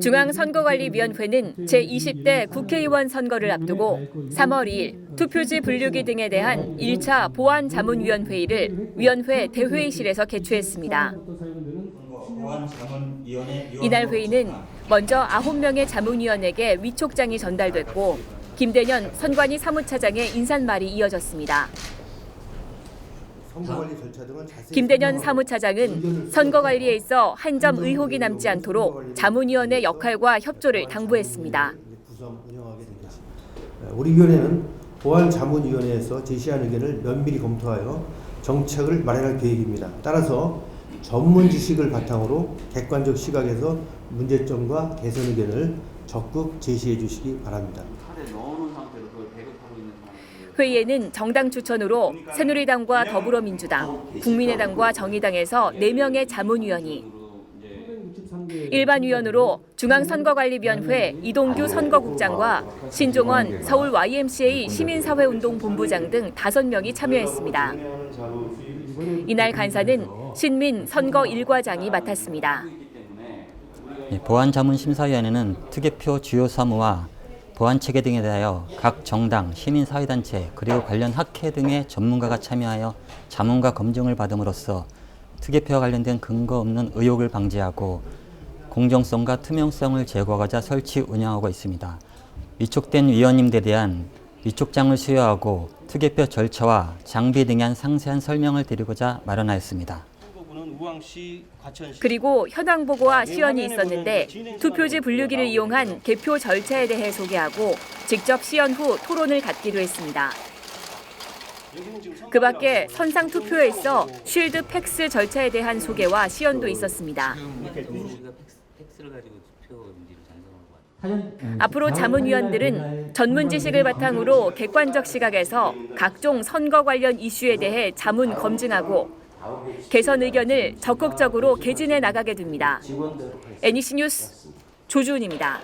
중앙선거관리위원회는 제20대 국회의원 선거를 앞두고 3월 2일 투표지 분류기 등에 대한 1차 보안자문위원회의를 위원회 대회의실에서 개최했습니다. 이날 회의는 먼저 9명의 자문위원에게 위촉장이 전달됐고 김대년 선관위 사무차장의 인사말이 이어졌습니다. 선거관리 절차 등을 자세히 김대년 사무차장은 의견을 선거 관리에 있어 한 점 의혹이 남지 않도록 자문위원의 역할과 협조를 당부했습니다. 구성 운영하게 되겠습니다. 우리 위원회는 보안 자문위원회에서 제시한 의견을 면밀히 검토하여 정책을 마련할 계획입니다. 따라서 전문 지식을 바탕으로 객관적 시각에서 문제점과 개선 의견을 적극 제시해 주시기 바랍니다. 회의에는 정당 추천으로 새누리당과 더불어민주당, 국민의당과 정의당에서 4명의 자문위원이 일반 위원으로 중앙선거관리위원회 이동규 선거국장과 신종원 서울 YMCA 시민사회운동본부장 등 5명이 참여했습니다. 이날 간사는 신민 선거 일과장이 맡았습니다. 예, 보안자문심사위원회는 투개표 주요 사무와 보안 체계 등에 대하여 각 정당, 시민사회단체 그리고 관련 학회 등의 전문가가 참여하여 자문과 검증을 받음으로써 투개표와 관련된 근거 없는 의혹을 방지하고 공정성과 투명성을 제고하고자 설치 운영하고 있습니다. 위촉된 위원님들에 대한 위촉장을 수여하고 투개표 절차와 장비 등에 한 상세한 설명을 드리고자 마련하였습니다. 선거구는 우왕시, 과천시 그리고 현황 보고와 시연이 있었는데 투표지 분류기를 이용한 개표 절차에 대해 소개하고 직접 시연 후 토론을 갖기도 했습니다. 그 밖에 선상 투표에 있어 쉴드 팩스 절차에 대한 소개와 시연도 있었습니다. 작성한 것 같아요. 앞으로 자문위원들은 전문 지식을 바탕으로 객관적 시각에서 각종 선거 관련 이슈에 대해 자문 검증하고 개선 의견을 적극적으로 개진해 나가게 됩니다. NEC 뉴스 조주은입니다.